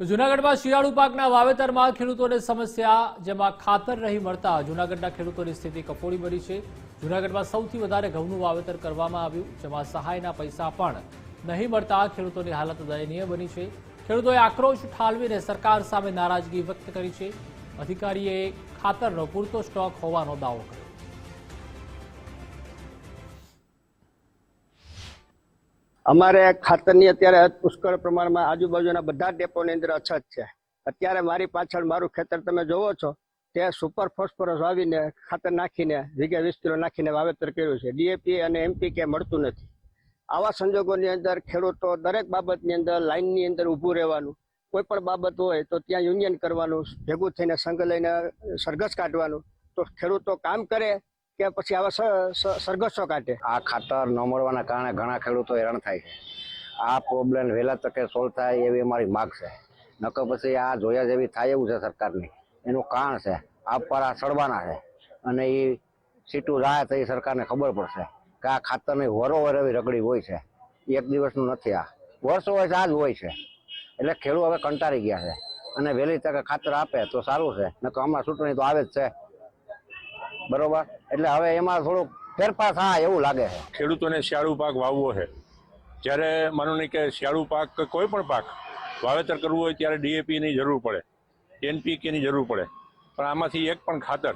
તો જૂનાગઢમાં શિયાળુ પાકના વાવેતરમાં ખેડૂતોને સમસ્યા, જેમાં ખાતર નહીં મળતા જૂનાગઢના ખેડૂતોની સ્થિતિ કફોડી બની છે. જૂનાગઢમાં સૌથી વધારે ઘઉંનું વાવેતર કરવામાં આવ્યું, જેમાં સહાયના પૈસા પણ નહીં મળતા ખેડૂતોની હાલત દયનીય બની છે. ખેડૂતોએ આક્રોશ ઠાલવીને સરકાર સામે નારાજગી વ્યક્ત કરી છે. અધિકારીએ ખાતરનો પૂરતો સ્ટોક હોવાનો દાવો કર્યો. અમારે ખાતરની અત્યારે પુષ્કળ પ્રમાણમાં આજુબાજુના બધા ડેપોની અંદર અછત છે. અત્યારે મારી પાછળ મારું ખેતર તમે જોવો છો, તે સુપર ફોસ્ફરસ વાવીને ખાતર નાખીને, વીઘે વીસ કિલો નાખીને વાવેતર કર્યું છે. ડીએપી અને એમપી કે મળતું નથી. આવા સંજોગોની અંદર ખેડૂતો દરેક બાબતની અંદર લાઇનની અંદર ઊભું રહેવાનું. કોઈ પણ બાબત હોય તો ત્યાં યુનિયન કરવાનું, ભેગું થઈને સંઘ લઈને સરઘસ કાઢવાનું. તો ખેડૂતો કામ કરે કે પછી આવા સરઘસો કાઢે. આ ખાતર ન મળવાના કારણે ઘણા ખેડૂતો હેરાન થાય છે. આ પ્રોબ્લેમ વહેલા તકે સોલ્વ થાય એવી અમારી માગ છે. નકર પછી આ જોયા જેવી થાય એવું છે સરકારની. એનું કારણ છે આ પર આ સડવાના છે. અને એ સીટું રાહ તો એ સરકારને ખબર પડશે કે આ ખાતરની વરોવર એવી રગડી હોય છે. એક દિવસનું નથી આ. વર્ષો હોય આ જ હોય છે. એટલે ખેડૂત હવે કંટાળી ગયા છે. અને વહેલી તકે ખાતર આપે તો સારું છે. નકર હમણાં ચૂંટણી તો આવે જ છે. બરોબર? એટલે હવે એમાં થોડુંક ફેરફાર થાય એવું લાગે છે. ખેડૂતોને શિયાળુ પાક વાવવો છે. જ્યારે માનો નહીં કે શિયાળુ પાક કે કોઈ પણ પાક વાવેતર કરવું હોય ત્યારે ડીએપીની જરૂર પડે એનપીકેની જરૂર પડે. પણ આમાંથી એક પણ ખાતર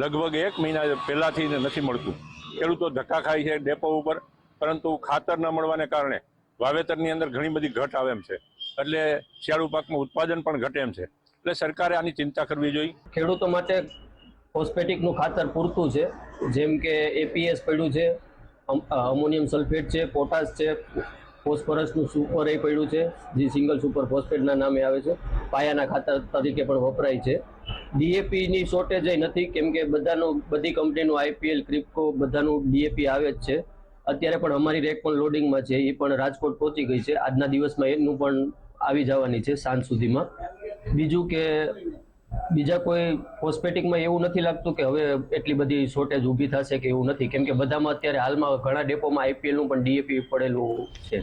લગભગ એક મહિના પહેલાંથી નથી મળતું. ખેડૂતો ધક્કા ખાય છે ડેપો ઉપર પરંતુ ખાતર ન મળવાને કારણે વાવેતરની અંદર ઘણી બધી ઘટ આવે એમ છે. એટલે શિયાળુ પાકમાં ઉત્પાદન પણ ઘટે એમ છે. એટલે સરકારે આની ચિંતા કરવી જોઈએ. ખેડૂતો માટે ફોસ્ફેટિકનું ખાતર પૂરતું છે. જેમ કે એપીએસ પડ્યું છે અમોનિયમ સલ્ફેટ છે, પોટાશ છે, ફોસ્ફરસનું સુપર એ પડ્યું છે, જે સિંગલ સુપર ફોસ્ફેટના નામે આવે છે. પાયાના ખાતર તરીકે પણ વપરાય છે. ડીએપીની શોર્ટેજ નથી, કેમ કે બધાનું, બધી કંપનીનું આઈપીએલ, ક્રિપ્કો બધાનું ડીએપી આવે જ છે. અત્યારે પણ અમારી રેક પણ લોડિંગમાં છે, એ પણ રાજકોટ પહોંચી ગઈ છે. આજના દિવસમાં એનું પણ આવી જવાની છે, સાંજ સુધીમાં. બીજું કે બીજા કોઈ કોસ્મેટિકમાં એવું નથી લાગતું કે હવે એટલી બધી શોર્ટેજ ઊભી થશે કે એવું નથી. કેમ કે બધામાં અત્યારે હાલમાં ઘણા ડેપોમાં આઈપીએલનું પણ ડીએપી પડેલું છે.